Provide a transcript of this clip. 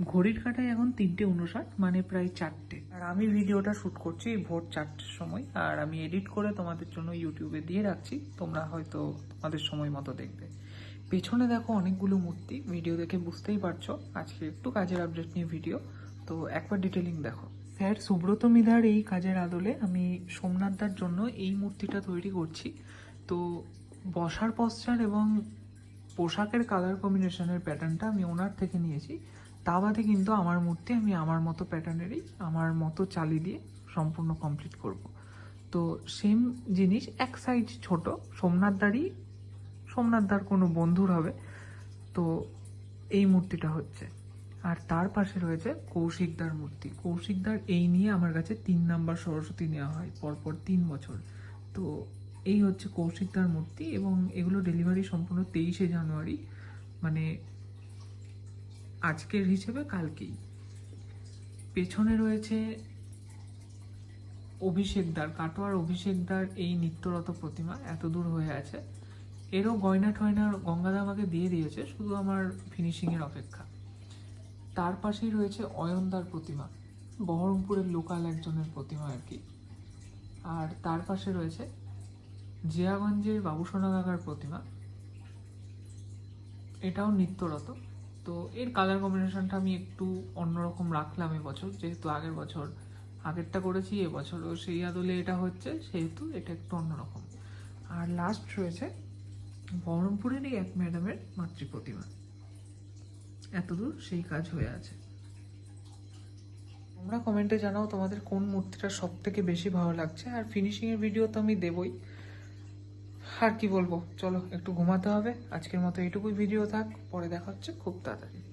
ঘড়ির কাটায় এখন তিনটে উনষাট মানে প্রায় চারটে। আর আমি ভিডিওটা শ্যুট করছি ভোর চারটের সময় আর আমি এডিট করে তোমাদের জন্য ইউটিউবে দিয়ে রাখছি তোমরা হয়তো তোমাদের সময় মতো দেখবে। পেছনে দেখো অনেকগুলো মূর্তি ভিডিও দেখে বুঝতেই পারছ আজকে একটু কাজের আপডেট নিয়ে ভিডিও। তো একবার ডিটেলিং দেখো। স্যার সুব্রত মিধার এই কাজের আদলে আমি সোমনাথদার জন্য এই মূর্তিটা তৈরি করছি। তো বসার পশ্চার এবং পোশাকের কালার কম্বিনেশনের প্যাটার্নটা আমি ওনার থেকে নিয়েছি। তা বাদে কিন্তু আমার মূর্তি আমি আমার মতো প্যাটার্নেরই, আমার মতো চালি দিয়ে সম্পূর্ণ কমপ্লিট করব। তো সেম জিনিস, এক সাইজ ছোট সোমনাথদারই সোমনাথদার কোনো বন্ধুর হবে। তো এই মূর্তিটা হচ্ছে। আর তার পাশে রয়েছে কৌশিকদার মূর্তি। কৌশিকদার এই নিয়ে আমার কাছে তিন নাম্বার সরস্বতী নেওয়া হয়, পরপর তিন বছর। তো এই হচ্ছে কৌশিকদার মূর্তি এবং এগুলো ডেলিভারি সম্পূর্ণ তেইশে জানুয়ারি মানে আজকের হিসেবে কালকেই। পেছনে রয়েছে অভিষেকদার কাটোয়ার অভিষেকদার এই নিত্যরত প্রতিমা এত দূর হয়ে আছে। এরও গয়না টয়না গঙ্গাদা আমাকে দিয়ে দিয়েছে, শুধু আমার ফিনিশিংয়ের অপেক্ষা। তার পাশেই রয়েছে অয়নদার প্রতিমা, বহরমপুরের লোকাল একজনের প্রতিমা আর কি। আর তার পাশে রয়েছে জিয়াগঞ্জের বাবুসোনা কাকার প্রতিমা। এটাও নিত্যরত। তো এর কালার কম্বিনেশনটা আমি একটু অন্যরকম রাখলাম এবছর, যেহেতু আগের বছর, আগেরটা করেছি, এবছরও সেই আদলে এটা হচ্ছে, সেহেতু এটা একটু অন্যরকম। আর লাস্ট রয়েছে বহরমপুরেরই এক ম্যাডামের মাতৃ প্রতিমা এতদূর সেই কাজ হয়ে আছে। তোমরা কমেন্টে জানাও তোমাদের কোন মূর্তিটা সব থেকে বেশি ভালো লাগছে, আর ফিনিশিংয়ের ভিডিও তো আমি দেবই। আর কি বলব? চলো, একটু ঘুমাতে হবে। আজকের মতো এইটুকুই ভিডিও থাক। পরে দেখা হচ্ছে খুব তাড়াতাড়ি।